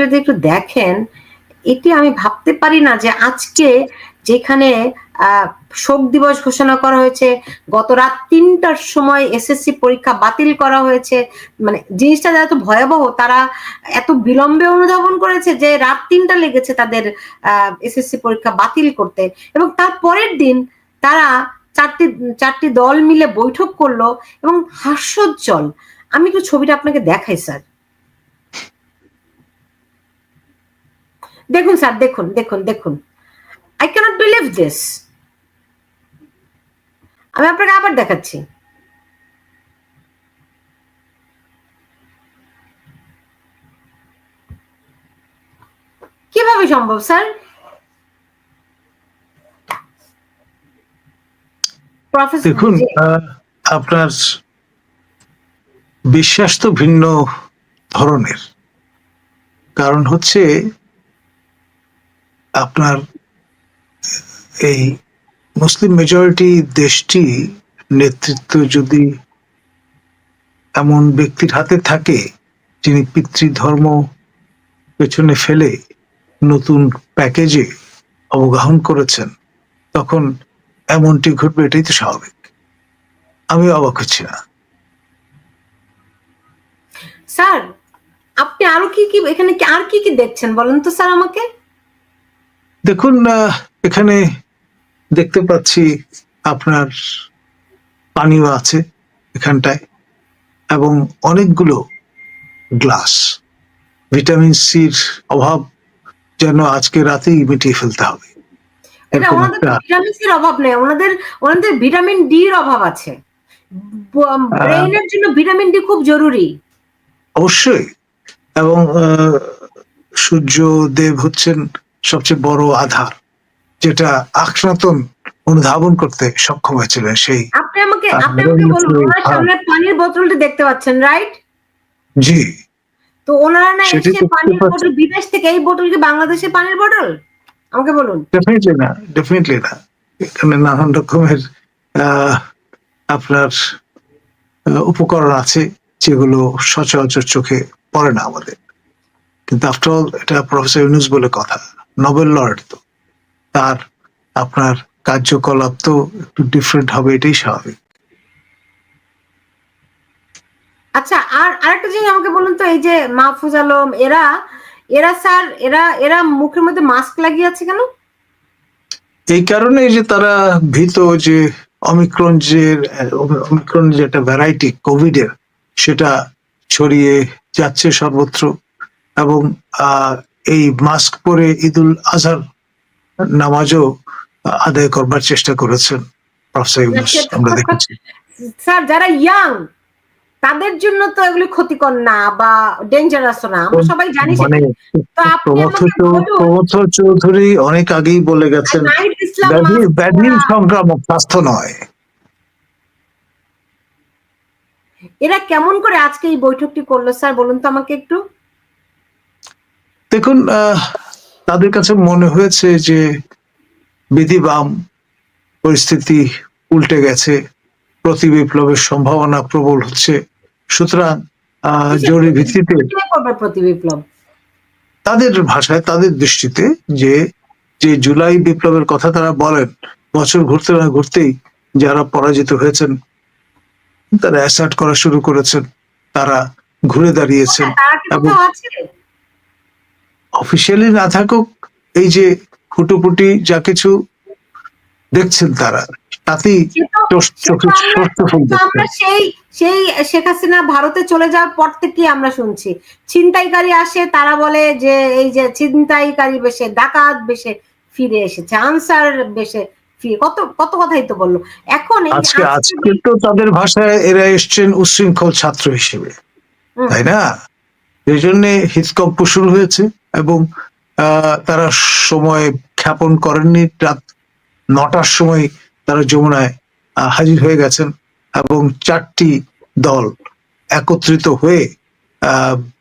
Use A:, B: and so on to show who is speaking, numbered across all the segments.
A: যদি একটু দেখেন, এটি আমি ভাবতে পারি না যে আজকে যেখানে শোক দিবস ঘোষণা করা হয়েছে, গত রাত তিনটার সময় এসএসসি পরীক্ষা বাতিল করা হয়েছে মানে জিনিসটা এত ভয়াবহ, তারা এত বিলম্বে অনুধাবন করেছে যে রাত তিনটা লেগেছে তাদের এসএসসি পরীক্ষা বাতিল করতে। এবং তার পরের দিন তারা চারটি চারটি দল মিলে বৈঠক করল এবং হাস্যোজ্জ্বল। আমি একটু ছবিটা আপনাকে দেখাই, স্যার। দেখুন স্যার দেখুন দেখুন দেখুন। আই ক্যানট বিলিভ দিস আমি আপনাকে আবার দেখাচ্ছি। কীভাবে সম্ভব স্যার?
B: দেখুন আপনার বিশ্বাস তো ভিন্ন ধরনের। কারণ হচ্ছে আপনার এই মুসলিম মেজরিটি দেশটি নেতৃত্ব যদি এমন ব্যক্তির হাতে থাকে, যিনি পিতৃধর্ম পেছনে ফেলে নতুন প্যাকেজে অবগাহন করেছেন, তখন এমনটি ঘটবে, এটাই তো স্বাভাবিক। আমি অবাক হচ্ছি না।
A: স্যার, আপনি আরও কি কি, এখানে আর কি কি দেখছেন? বলেন তো স্যার আমাকে।
B: দেখুন এখানে দেখতে পাচ্ছি আপনার পানিও আছে এখানটায় এবং অনেকগুলো গ্লাস। ভিটামিন সির অভাব যেন আজকে রাতেই মিটিয়ে ফেলতে হবে।
A: ভিটামিন সির অভাব নেই ওনাদের ওনাদের ভিটামিন ডি এর অভাব আছে। ব্রেইনের জন্য ভিটামিন ডি খুব জরুরি।
B: অবশ্যই। এবং সূর্য দেব হচ্ছেন সবচেয়ে বড় আধার যেটা আখনাতন অনুধাবন করতে সক্ষম হয়েছিলেন সেই
A: আপনি আমাকে আপনি আমাকে বলুন ওনার। সামনে পানির বোতলটি দেখতে পাচ্ছেন রাইট
B: জি।
A: তো ওনারা না এসে পানির বোতল বিদেশ থেকে এই বোতল কি বাংলাদেশের পানির বোতল? আমাকে বলুন।
B: ডেফিনেটলি না ডেফিনেটলি না। এখানে নানান রকমের আপনার উপকরণ আছে যেগুলো সচরাচর চোখে পড়ে না আমাদের। কিন্তু আফটার অল এটা প্রফেসর ইউনুস বলে কথা। নোবেল লর্ড তো। তার আপনার কার্যকলাপ তো একটু ডিফারেন্ট হবে এটাই স্বাভাবিক।
A: আচ্ছা আর আরেকটা জিনিস আমাকে বলুন তো এই যে মাহফুজ আলম এরা এরা স্যার এরা এরা মুখের মধ্যে মাস্ক লাগিয়ে আছে কেন?
B: এই কারণে যে তারা ভীত যে অমিক্রন যে অমিক্রন যে একটা ভ্যারাইটি কোভিড এর সেটা ছড়িয়ে যাচ্ছে সর্বত্র। এবং আহ, এই মাস্ক পরে ঈদুল আজহার নামাজও আদায় করবার চেষ্টা করেছেন আমরা দেখেছি।
A: স্যার যারা ইয়াং তাদের জন্য তো এগুলি ক্ষতিকর না বা ডেঞ্জারাস না আমরা সবাই জানি
B: মানে প্রমথ চৌধুরী অনেক আগেই বলে গেছেন ব্যাধি সংক্রামক স্বাস্থ্য নয়।
A: এরা কেমন করে আজকে এই বৈঠকটি করল স্যার বলুন তো আমাকে একটু।
B: দেখুন আহ, তাদের কাছে মনে হয়েছে যে বিধি বাম পরিস্থিতি উল্টে গেছে প্রতি বিপ্লবের সম্ভাবনা প্রবল হচ্ছে। সুতরাং জরুরি ভিত্তিতে তাদের ভাষায় তাদের দৃষ্টিতে যে যে জুলাই বিপ্লবের কথা তারা বলেন বছর ঘুরতে না ঘুরতেই যারা পরাজিত হয়েছেন তারা অ্যাসার্ট করা শুরু করেছেন তারা ঘুরে দাঁড়িয়েছেন এবং- অফিসিয়ালি না থাকুক এই যে ফুটুপুটি যা কিছু দেখছেন তারা তাতেই
A: আমরা- সেই সেই শেখ হাসিনা ভারতে চলে যাওয়ার পর থেকে আমরা শুনছি। ছিনতাইকারী আসে তারা বলে যে এই যে ছিনতাইকারী বেশে ডাকাত বেশে ফিরে এসেছে আনসার বেশে কত কত কথাই তো বলল। এখন
B: আজকে
A: আজকে
B: তো তাদের ভাষায় এরা এসছেন উচ্ছৃঙ্খল ছাত্র হিসেবে। তাই না? এই জন্য হৃদকম্প শুরু হয়েছে। এবং তারা সময় খ্যাপন করেননি। রাত নটার সময় তারা যমুনায় হাজির হয়ে গেছেন এবং চারটি দল একত্রিত হয়ে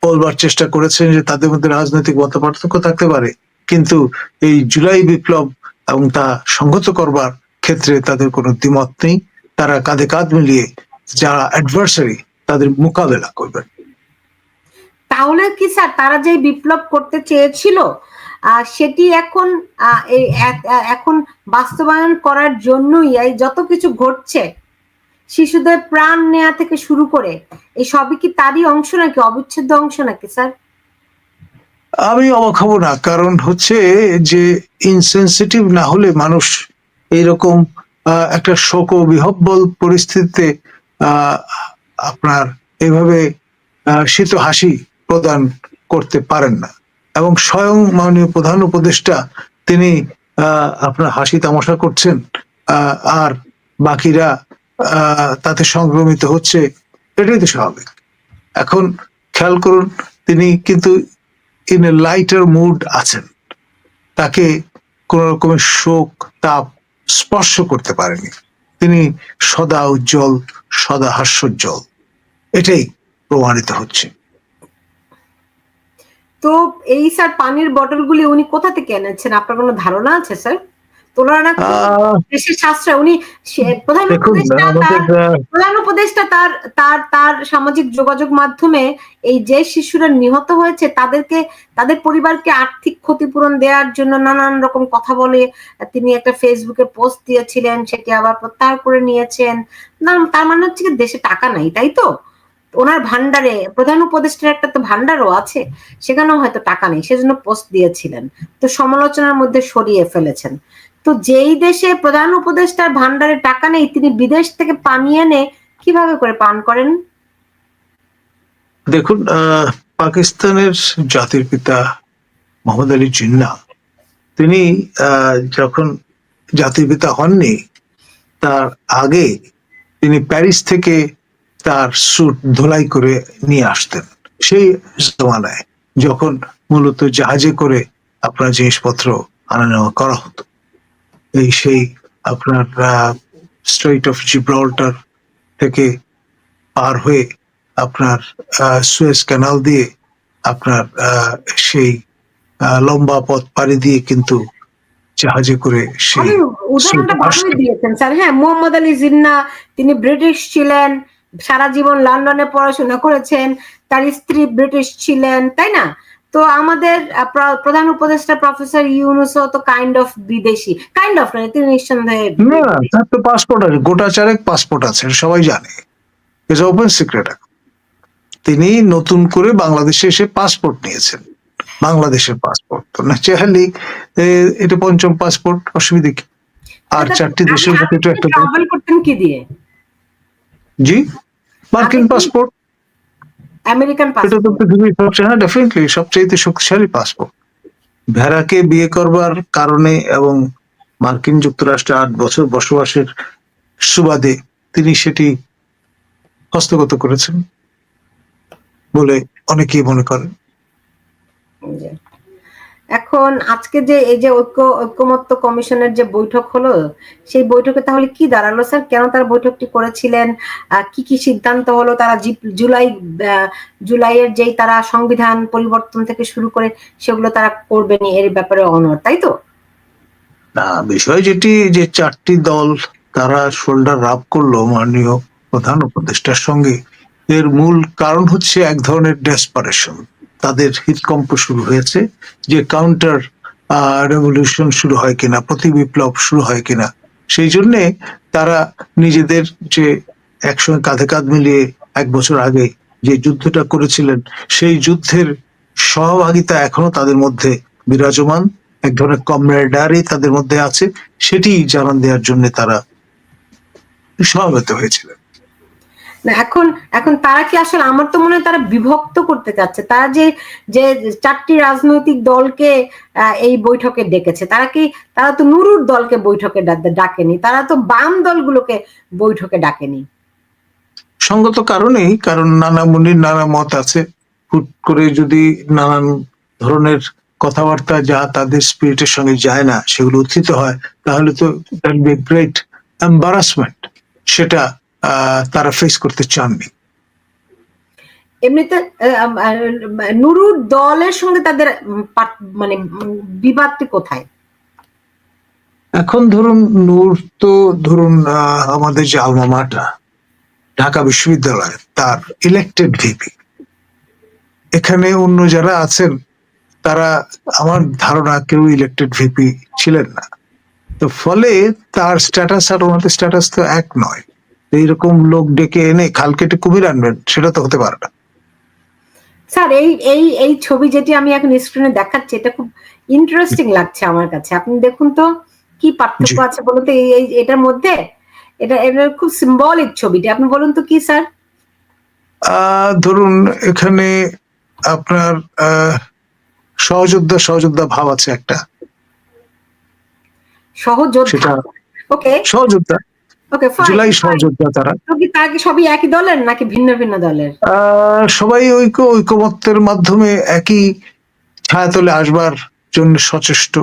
B: বলবার চেষ্টা করেছেন যে তাদের মধ্যে রাজনৈতিক মত পার্থক্য থাকতে পারে। কিন্তু এই জুলাই বিপ্লব এবং তা সংহত করবার ক্ষেত্রে তাদের কোনো দ্বিমত নেই। তারা কাঁধে কাঁধ মিলিয়ে যারা অ্যাডভার্সারি তাদের মোকাবেলা করবেন।
A: তাহলে কি স্যার তারা যে বিপ্লব করতে চেয়েছিল সেটি এখন এখন বাস্তবায়ন করার জন্যই, এই যত কিছু ঘটছে, শিশুদের প্রাণ নেয়া থেকে শুরু করে এই সবই কি তারই অংশ নাকি অবিচ্ছেদ্য অংশ নাকি স্যার?
B: আমি অবাক হব না, কারণ হচ্ছে যে ইনসেনসিটিভ না হলে মানুষ এইরকম একটা শোক বিহব্বল পরিস্থিতিতে আপনার এভাবে শীত হাসি প্রদান করতে পারেন না। এবং স্বয়ং মাননীয় প্রধান উপদেষ্টা তিনি আপনার হাসি তামাশা করছেন আর বাকিরা তাতে সংক্রমিত হচ্ছে, এটাই তো স্বাভাবিক। এখন খেয়াল করুন, তিনি কিন্তু ইন এ লাইটার মুড আছেন। তাকে কোন রকমের শোক, তাপ স্পর্শ করতে পারেনি। তিনি সদা উজ্জ্বল, সদা হাস্যোজ্জ্বল। এটাই প্রমাণিত হচ্ছে।
A: তো এই স্যার পানির বটলগুলি উনি কোথা থেকে এনেছেন? আপনার কোনো ধারণা আছে স্যার? তুলনা
B: আহ,
A: শাস্ত্রে উনি প্রধান উপদেষ্টা তার প্রধান উপদেষ্টা তার তার তার সামাজিক যোগাযোগ মাধ্যমে এই যে শিশুরা নিহত হয়েছে তাদেরকে তাদের পরিবারকে আর্থিক ক্ষতিপূরণ দেওয়ার জন্য নানান রকম কথা বলে তিনি একটা ফেসবুকে পোস্ট দিয়েছিলেন সেটি আবার প্রত্যাহার করে নিয়েছেন। না তার মানে হচ্ছে কি দেশে টাকা নাই তাই তো? ওনার ভান্ডারে প্রধান উপদেষ্টার একটা তো ভান্ডারও আছে, সেখানেও হয়তো টাকা নেই, সেজন্য পোস্ট দিয়েছিলেন। তো সমালোচনার মধ্যে সরিয়ে ফেলেছেন। তো যেই দেশে প্রধান উপদেষ্টার ভান্ডারে টাকা নেই, তিনি বিদেশ থেকে পানি এনে কীভাবে করে পান করেন?
B: দেখুন পাকিস্তানের জাতির পিতা মোহাম্মদ আলী জিন্না, তিনি যখন জাতির পিতা হননি, তার আগে তিনি প্যারিস থেকে তার স্যুট ধোলাই করে নিয়ে আসতেন। সেই জমানায় যখন মূলত জাহাজে করে আপনার জিনিসপত্র আনা নেওয়া করা হতো। এই সেই আপনার স্ট্রেট অফ জিব্রাল্টার থেকে পার হয়ে আপনার সুয়েজ ক্যানাল দিয়ে আপনার আহ, সেই লম্বা পথ পাড়ি দিয়ে কিন্তু জাহাজে করে সেই
A: উদাহরণটা ভালোই দিয়েছেন স্যার। হ্যাঁ মোহাম্মদ আলী জিন্না তিনি ব্রিটিশ ছিলেন সারা জীবন লন্ডনে পড়াশোনা করেছেন তার স্ত্রী ব্রিটিশ ছিলেন তাই না? তো আমাদের প্রধান উপদেষ্টা প্রফেসর ইউনুসও তো কাইন্ড অফ বিদেশি। কাইন্ড অফ নয় তিনি নিঃসন্দেহে
B: না না, তার তো পাসপোর্ট আছে গোটা চারেক পাসপোর্ট আছে সবাই জানে। ইটস ওপেন সিক্রেট তিনি নতুন করে বাংলাদেশে এসে পাসপোর্ট নিয়েছেন বাংলাদেশের পাসপোর্ট তো ন্যাচারালি এটা পঞ্চম পাসপোর্ট অসুবিধা কি? আর চারটি দেশের মধ্যে একটা
A: ট্রাভেল করতেন কি দিয়ে?
B: জি? মার্কিন পাসপোর্ট
A: আমেরিকান পাসপোর্ট
B: এটা তো পৃথিবীর সবচেয়ে হ্যাঁ ডেফিনেটলি সবচেয়ে শক্তিশালী পাসপোর্ট ভেড়াকে বিয়ে করবার কারণে এবং মার্কিন যুক্তরাষ্ট্রে আট বছর বসবাসের সুবাদে তিনি সেটি হস্তগত করেছেন বলে অনেকেই মনে করেন।
A: এখন আজকে যে এই যে ঐক্য, ঐক্যমত্য কমিশনের যে বৈঠক হলো, সেই বৈঠকে তাহলে কি দাঁড়াল স্যার? কেন তারা বৈঠকটি করেছিলেন? কি কি সিদ্ধান্ত হলো তারা জুলাই জুলাইয়ের যেই তারা সংবিধান পরিবর্তন থেকে শুরু করে সেগুলো তারা করবেনি এর ব্যাপারে অনর তাই তো?
B: না, বিষয় যেটি যে চারটি দল তারা শোল্ডার রাপ করল মাননীয় প্রধান উপদেষ্টার সঙ্গে, এর মূল কারণ হচ্ছে এক ধরনের ডেসপারেশন তাদের হৃদকম্প শুরু হয়েছে যে কাউন্টার রেভলিউশন শুরু হয় কিনা, প্রতি বিপ্লব শুরু হয় কিনা। সেই জন্যে তারা নিজেদের যে একসঙ্গে কাঁধে কাঁধ মিলিয়ে এক বছর আগে যে যুদ্ধটা করেছিলেন, সেই যুদ্ধের সহভাগিতা এখনও তাদের মধ্যে বিরাজমান। এক ধরনের কমরেডারি তাদের মধ্যে আছে সেটি জানান দেওয়ার জন্য তারা সমাবেত হয়েছিলেন।
A: না, এখন এখন তারা কি আসলে, আমার তো মনে হয় তারা বিভক্ত করতে চাচ্ছে। তারা যে যে চারটি রাজনৈতিক দলকে এই বৈঠকে ডেকেছে, তারা কি, তারা তো নুরুর দলকে বৈঠকে ডাকেনি, তারা তো বাম দলগুলোকে বৈঠকে ডাকেনি।
B: সঙ্গত কারণেই, কারণ নানা মুনির, নানা মত আছে। হুট করে যদি নানান ধরনের কথাবার্তা যা তাদের স্পিরিটের সঙ্গে যায় না, সেগুলো উত্থিত হয়, তাহলে তো গ্রেট এম্বারাসমেন্ট সেটা তারা ফেস করতে চাননি।
A: এমনিতে নুরুর দলের সঙ্গে তাদের মানে উম, বিবাদটি কোথায়?
B: এখন ধরুন নূর তো ধরুন আমাদের যে আলমা মাটা ঢাকা বিশ্ববিদ্যালয় তার ইলেক্টেড ভিপি এখানে অন্য যারা আছেন তারা আমার ধারণা কেউ ইলেক্টেড ভিপি ছিলেন না। তো ফলে তার স্ট্যাটাস আর ওনাদের স্ট্যাটাস তো এক নয়। এইরকম লোক ডেকে এনে খাল কেটে কুমির আনবেন সেটা তো হতে পারে না।
A: স্যার এই এই এই ছবি যেটি আমি এখন স্ক্রিনে দেখাচ্ছি এটা খুব ইন্টারেস্টিং লাগছে আমার কাছে। আপনি দেখুন তো কি পার্থক্য। আছে বলুন তো এই এটার মধ্যে? এটা এটা খুব সিম্বলিক ছবিটি। আপনি বলুন তো কি স্যার?
B: ধরুন এখানে আপনার সহযোদ্ধা সহযোদ্ধা ভাব আছে একটা।
A: সহযোদ্ধা? ওকে
B: সহযোদ্ধা।
A: ওকে
B: জুলাই সহযোদ্ধা তারা
A: কি তারা কি সবই একই দলের নাকি ভিন্ন ভিন্ন দলের?
B: সবাই ঐক্য ঐকমত্যের মাধ্যমে একই ছায়াতলে আসবার জন্য সচেষ্ট।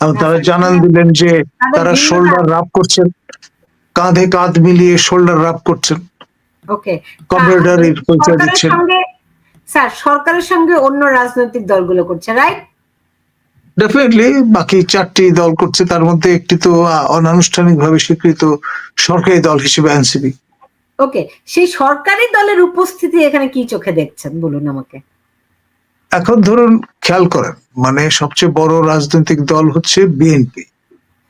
B: এবং তারা জানান দিলেন যে তারা শোল্ডার রাপ করছেন। কাঁধে কাঁধ মিলিয়ে শোল্ডার রাপ করছেন।
A: ওকে
B: কম্পিউটারের পরিচয় দিচ্ছেন।
A: স্যার সরকারের সঙ্গে অন্য রাজনৈতিক দলগুলো করছে রাইট
B: ডেফিনেটলি বাকি চারটি দল করছে তার মধ্যে একটি তো অনানুষ্ঠানিকভাবে স্বীকৃত সরকারি দল হিসেবে এনসিপি।
A: ওকে সেই সরকারি দলের উপস্থিতি এখানে কি চোখে দেখছেন? বলুন আমাকে।
B: এখন ধরুন খেয়াল করেন মানে সবচেয়ে বড় রাজনৈতিক দল হচ্ছে বিএনপি।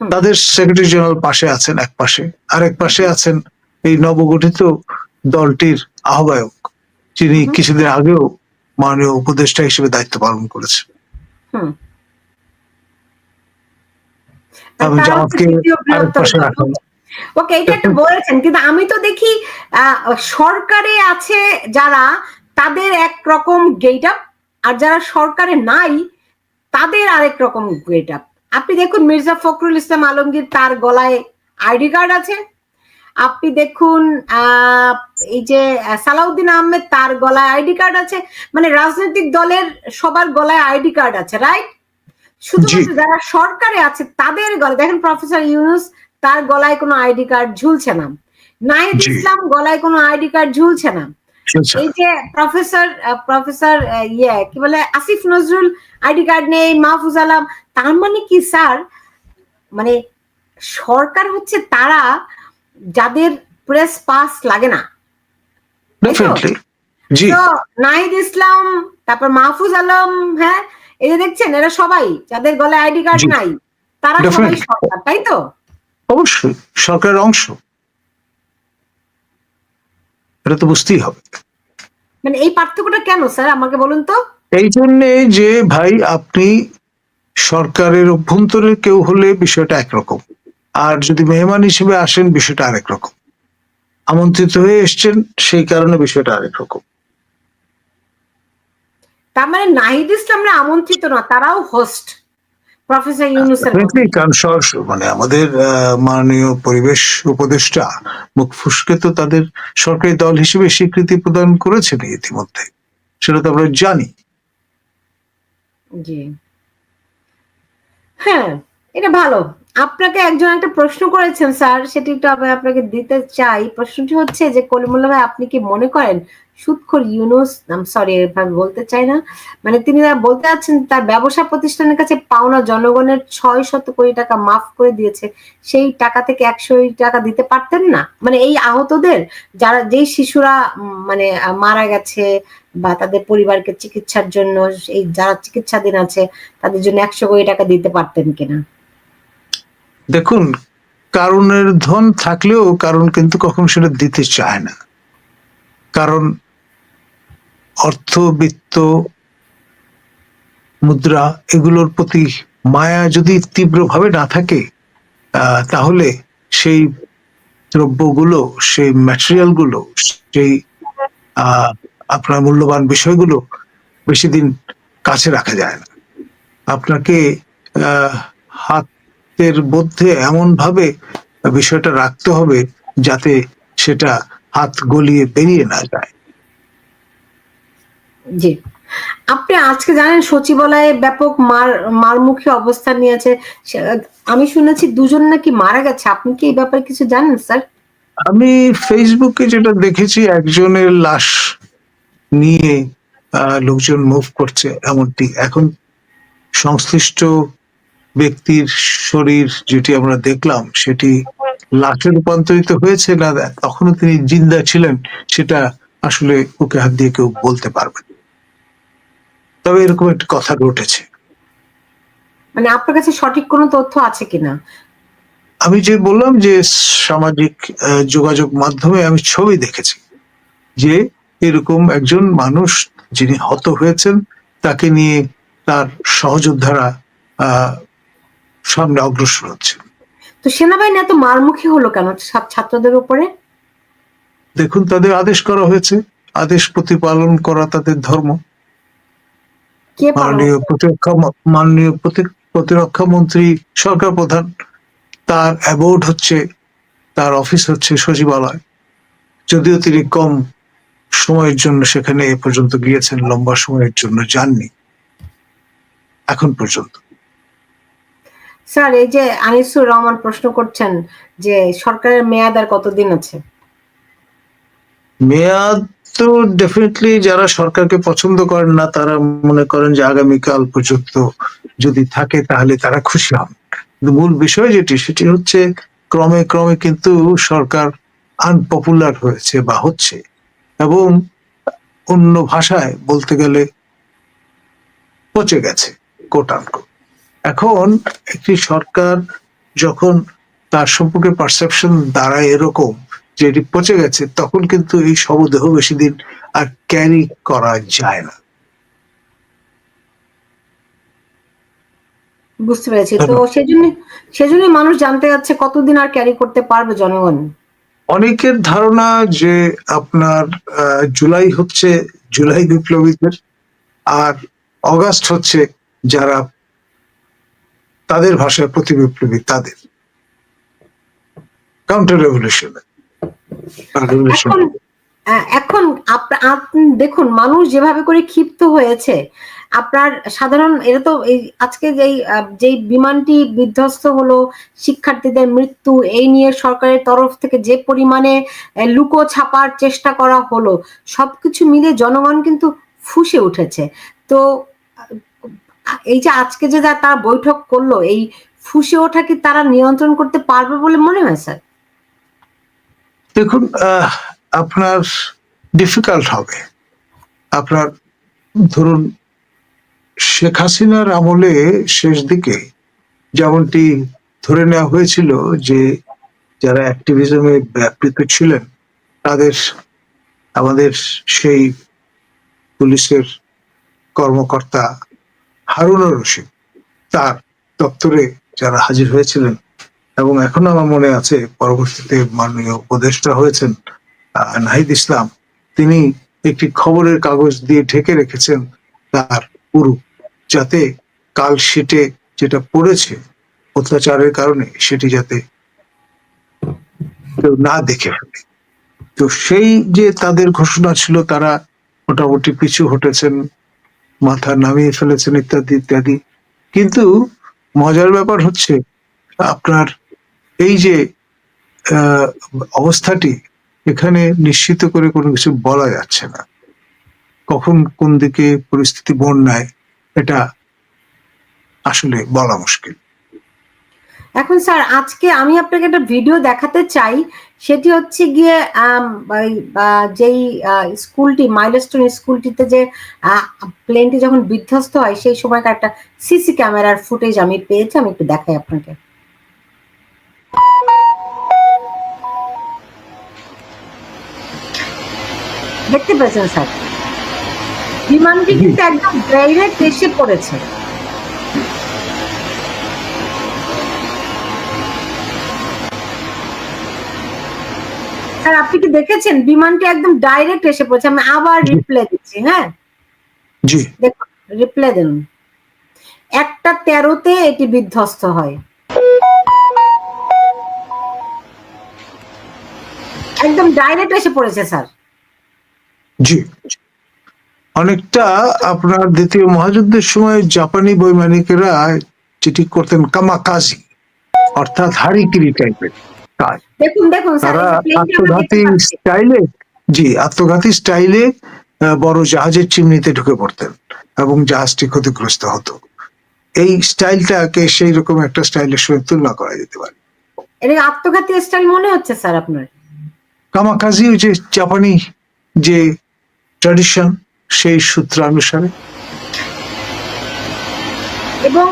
B: তাদের সেক্রেটারি জেনারেল পাশে আছেন এক পাশে। আরেক পাশে আছেন এই নবগঠিত দলটির আহ্বায়ক যিনি কিছুদিন আগেও মাননীয় উপদেষ্টা হিসেবে দায়িত্ব পালন করেছেন
A: হুম
B: এবং
A: তারা
B: জামাতকে
A: হচ্ছে দ্বিতীয়
B: আরেক
A: বৃহত্তম
B: পাশে
A: দল।
B: রাখা
A: ওকে এটা একটা বলেছেন কিন্তু আমি তো দেখি সরকারে আছে যারা তাদের এক রকম গেট আপ আর যারা সরকারে নাই তাদের আরেক রকম গেট আপ আপনি দেখুন মির্জা ফখরুল ইসলাম আলমগীর তার গলায় আইডি কার্ড আছে। আপনি দেখুন আহ, এই যে সালাউদ্দিন আহমেদ তার গলায় আইডি কার্ড আছে। মানে রাজনৈতিক দলের সবার গলায় আইডি কার্ড আছে রাইট শুধুমাত্র যারা সরকারে আছে তাদের গলায় দেখেন প্রফেসর ইউনুস তার গলায় কোনো আইডি কার্ড ঝুলছে না। নাহিদ ইসলাম গলায় কোনো আইডি কার্ড ঝুলছে না। এই যে প্রফেসর প্রফেসর ইয়ে কি বলে আসিফ নজরুল আইডি কার্ড নেই মাহফুজ আলম তার মানে কি স্যার? মানে সরকার হচ্ছে তারা যাদের প্রেস পাস লাগে না। তো? নাহিদ ইসলাম তারপর মাহফুজ আলম হ্যাঁ এই যে দেখছেন এরা সবাই যাদের গলায় আইডি কার্ড নাই তারা সবাই সরকার তাই তো?
B: অবশ্যই সরকারের অংশ। এটা তো বুঝতেই হবে।
A: মানে এই পার্থক্যটা কেন স্যার আমাকে বলুন তো?
B: এই জন্য যে ভাই আপনি সরকারের অভ্যন্তরের কেউ হলে বিষয়টা একরকম। আর যদি মেহমান হিসেবে আসেন বিষয়টা আরেক রকম। আমন্ত্রিত হয়ে এসছেন সেই কারণে বিষয়টা আরেক রকম।
A: তার মানে নাহিদ ইসলামরা আমন্ত্রিত না তারাও হোস্ট প্রফেসর ইউনুসের
B: মানে আমাদের মাননীয় পরিবেশ উপদেষ্টা মুখ ফুসকে তো তাদের সরকারি দল হিসেবে স্বীকৃতি প্রদান করেছেন ইতিমধ্যে। সেটা তো আমরা জানি।
A: জি। হ্যাঁ এটা ভালো। আপনাকে একজন একটা প্রশ্ন করেছেন, স্যার, সেটি একটু আমি আপনাকে দিতে চাই। প্রশ্নটি হচ্ছে যে, কলিমুল্লা ভাই, আপনি কি মনে করেন সুৎখর ইউনুস সরি এভাবে বলতে চাই না মানে তিনি বলতে চাচ্ছেন তার ব্যবসা প্রতিষ্ঠানের কাছে পাওনা জনগণের ছয় শত কোটি টাকা মাফ করে দিয়েছে, সেই টাকা থেকে একশো টাকা দিতে পারতেন না? মানে এই আহতদের, যারা, যেই শিশুরা মানে মারা গেছে বা তাদের পরিবারকে চিকিৎসার জন্য, এই যারা চিকিৎসাধীন আছে, তাদের জন্য একশো কোটি টাকা দিতে পারতেন কিনা?
B: দেখুন কারণের ধন থাকলেও কারণ কিন্তু কখনো সেটা দিতে চায় না। কারণ অর্থ বিত্ত মুদ্রা এগুলোর প্রতি মায়া যদি তীব্রভাবে না থাকে তাহলে সেই দ্রব্যগুলো সেই ম্যাটেরিয়ালগুলো সেই আপনার মূল্যবান বিষয়গুলো বেশি দিন কাছে রাখা যায় না। আপনাকে আহ, হাতের মধ্যে এমন ভাবে বিষয়টা রাখতে হবে যাতে সেটা হাত গলিয়ে বেরিয়ে না যায়।
A: জি। আপনি আজকে জানেন সচিবালয়ে ব্যাপক মার মারমুখী অবস্থান নিয়েছে। আমি শুনেছি দুজন নাকি মারা গেছে। আপনি কি এই ব্যাপারে কিছু জানেন স্যার?
B: আমি ফেসবুকে যেটা দেখেছি একজনের লাশ নিয়ে আহ, লোকজন মুভ করছে এমনটি। এখন সংশ্লিষ্ট ব্যক্তির শরীর যেটি আমরা দেখলাম সেটি লাশে রূপান্তরিত হয়েছে না তখনও তিনি জিন্দা ছিলেন সেটা আসলে ওকে হাত দিয়ে কেউ বলতে পারবে তবে এরকম একটি কথা রটেছে
A: মানে আপনার কাছে সঠিক কোনো তথ্য আছে কিনা?
B: আমি যে বললাম যে সামাজিক যোগাযোগ মাধ্যমে আমি ছবি দেখেছি যে এরকম একজন মানুষ যিনি হত হয়েছেন তাকে নিয়ে তার সহযোদ্ধারা আহ, সামনে অগ্রসর হচ্ছে।
A: তো সেনাবাহিনী এত মারমুখী হলো কেন ছাত্রদের উপরে?
B: দেখুন তাদের আদেশ করা হয়েছে। আদেশ প্রতিপালন করা তাদের ধর্ম। মাননীয় প্রতিরক্ষা মাননীয় প্রতিরক্ষা মন্ত্রী সরকার প্রধান তার অ্যাবোর্ড হচ্ছে তার অফিস হচ্ছে সচিবালয়। যদিও তিনি কম সময়ের জন্য সেখানে এ পর্যন্ত গিয়েছেন লম্বা সময়ের জন্য যাননি। এখন পর্যন্ত।
A: স্যার, এই যে আনিসুর রহমান প্রশ্ন করছেন যে সরকারের মেয়াদ আর কতদিন আছে?
B: মেয়াদ তো ডেফিনেটলি যারা সরকারকে পছন্দ করেন না, তারা মনে করেন যে আগামীকাল পর্যন্ত যদি থাকে তাহলে তারা খুশি কিন্তু মূল বিষয় যেটি, সেটি হচ্ছে ক্রমে ক্রমে কিন্তু সরকার আনপপুলার হয়েছে বা হচ্ছে। এবং অন্য ভাষায় বলতে গেলে পচে গেছে কোটানকো এখন একটি সরকার যখন তার সম্পর্কে পারসেপশন দাঁড়ায় এরকম যে এটি পচে গেছে তখন কিন্তু এই শবদেহ বেশি দিন আর ক্যারি করা যায় না।
A: বুঝতে পেরেছি। তো। সেজন্য সেজন্য মানুষ জানতে যাচ্ছে কতদিন আর ক্যারি করতে পারবে জনগণ।
B: অনেকের ধারণা যে আপনার আহ, জুলাই হচ্ছে জুলাই বিপ্লবীদের আর অগাস্ট হচ্ছে যারা তাদের ভাষায় প্রতি বিপ্লবী তাদের। কাউন্টার রেভলিউশন
A: এখন দেখুন, মানুষ যেভাবে করে ক্ষিপ্ত হয়েছে, আপনার সাধারণ, এটা তো এই, আজকে যেই যেই বিমানটি বিধ্বস্ত হলো, শিক্ষার্থীদের মৃত্যু, এই নিয়ে সরকারের তরফ থেকে যে পরিমাণে লুকো ছাপার চেষ্টা করা হলো, সবকিছু মিলে জনগণ কিন্তু ফুসে উঠেছে। তো এই যে আজকে যে তারা বৈঠক করল, এই ফুসে ওঠা কি তারা নিয়ন্ত্রণ করতে পারবে বলে মনে হয়, স্যার?
B: দেখুন আপনার ডিফিকাল্ট হবে। আপনার, ধরুন, শেখ হাসিনার আমলে শেষ দিকে যেমনটি ধরে নেওয়া হয়েছিল যে যারা অ্যাক্টিভিজমে ব্যাপৃত ছিলেন, তাদের, আমাদের সেই পুলিশের কর্মকর্তা হারুনুর রশিদ তার দপ্তরে যারা হাজির হয়েছিলেন এবং এখনও আমার মনে আছে, পরবর্তীতে মাননীয় উপদেষ্টা হয়েছেন নাহিদ ইসলাম, তিনি একটি খবরের কাগজ দিয়ে ঢেকে রেখেছেন তার পুরু, যাতে কাল শিটে যেটা পড়েছে অত্যাচারের কারণে সেটি যাতে কেউ না দেখে ফেলে। তো সেই যে তাদের ঘোষণা ছিল, তারা মোটামুটি পিছু হটেছেন মাথা নামিয়ে ফেলেছেন ইত্যাদি ইত্যাদি। কিন্তু মজার ব্যাপার হচ্ছে, আপনার এই যে অবস্থাটি, এখানে নিশ্চিত করে কোনো কিছু বলা যাচ্ছে না। কখন কোন দিকে পরিস্থিতি বন্যায়, এটা আসলে বলা মুশকিল।
A: এখন স্যার, আজকে আমি আপনাকে একটা ভিডিও দেখাতে চাই। সেটি হচ্ছে গিয়ে যেই স্কুলটি মাইলস্টোন স্কুলটিতে যে প্লেনটি যখন বিধ্বস্ত হয় সেই সময়কার একটা সিসি ক্যামেরার ফুটেজ আমি পেয়েছি আমি একটু দেখাই আপনাকে। দেখতে পেয়েছেন স্যার? বিমানটি কিন্তু একদম ডাইরেক্ট এসে পড়েছে। স্যার আপনি কি দেখেছেন? বিমানটি একদম ডাইরেক্ট এসে পড়েছে। আমি আবার রিপ্লে দিচ্ছি হ্যাঁ?
B: জি।
A: দেখুন রিপ্লে দিন। একটা তেরোতে এটি বিধ্বস্ত হয়। একদম ডাইরেক্ট এসে পড়েছে স্যার।
B: জি। অনেকটা আপনার দ্বিতীয় মহাযুদ্ধের সময় জাপানি বৈমানিকেরা যেটি করতেন কামাকাজি অর্থাৎ হারিকিরি টাইপের কাজ।
A: দেখুন দেখুন
B: তারা আত্মঘাতী স্টাইলে জি আত্মঘাতী স্টাইলে বড় জাহাজের চিমনিতে ঢুকে পড়তেন এবং জাহাজটি ক্ষতিগ্রস্ত হতো। এই স্টাইলটাকে সেই রকম একটা স্টাইলের সঙ্গে তুলনা করা যেতে পারে।
A: এটা আত্মঘাতী স্টাইল মনে হচ্ছে স্যার আপনার?
B: কামাকাজি ওই যে জাপানি যে ট্র্যাডিশন সেই সূত্রানুসারে।
A: এবং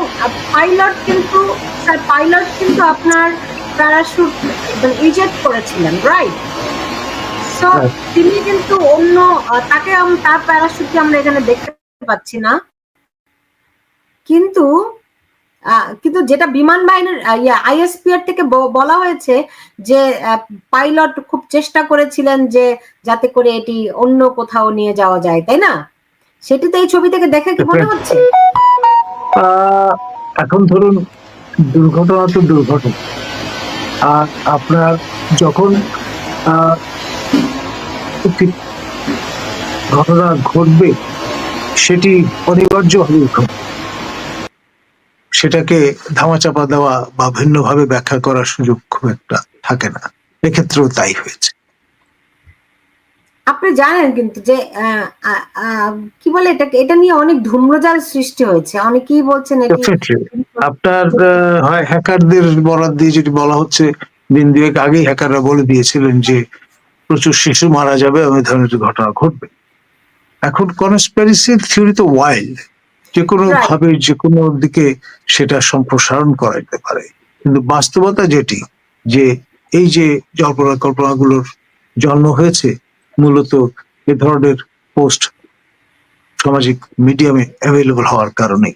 A: পাইলট কিন্তু স্যার পাইলট কিন্তু আপনার প্যারাশুট ইজেক্ট করেছিলেন রাইট সো তিনি কিন্তু অন্য তাকে তার প্যারাশুটকে আমরা এখানে দেখতে পাচ্ছি না। কিন্তু কিন্তু যেটা বিমান বাহিনীর আইএসপিআর থেকে বলা হয়েছে যে পাইলট খুব চেষ্টা করেছিলেন যে যাতে করে এটি অন্য কোথাও নিয়ে যাওয়া যায় তাই না? সেটি তো এই ছবি থেকে দেখে কি মনে হচ্ছে?
B: এখন ধরুন দুর্ঘটনা তো দুর্ঘটনা। আর আপনার যখন ঘটনা ঘটবে, সেটি অনিবার্য হবে সেটাকে ধামাচাপা দেওয়া বা ভিন্নভাবে ব্যাখ্যা করার সুযোগ খুব একটা থাকে না। এক্ষেত্রেও তাই হয়েছে।
A: আপনি জানেন কিন্তু যে কি বলে এটা এটা নিয়ে অনেক ধূম্রজাল সৃষ্টি হয়েছে। অনেকেই বলছেন
B: আপনার হয় হ্যাকারদের বরাদ দিয়ে যেটি বলা হচ্ছে দিন দুয়েক আগেই হ্যাকাররা বলে দিয়েছিলেন যে প্রচুর শিশু মারা যাবে এবং ধরনের ঘটনা ঘটবে। এখন কনস্পিরেসি থিওরি তো ওয়াইল্ড যে কোনো. ভাবে যে কোনো দিকে সেটা সম্প্রসারণ করা যেতে পারে। কিন্তু বাস্তবতা যেটি যে এই যে জল্পনা কল্পনাগুলোর জন্ম হয়েছে মূলত এ ধরনের পোস্ট সামাজিক মিডিয়ামে অ্যাভেলেবল হওয়ার কারণে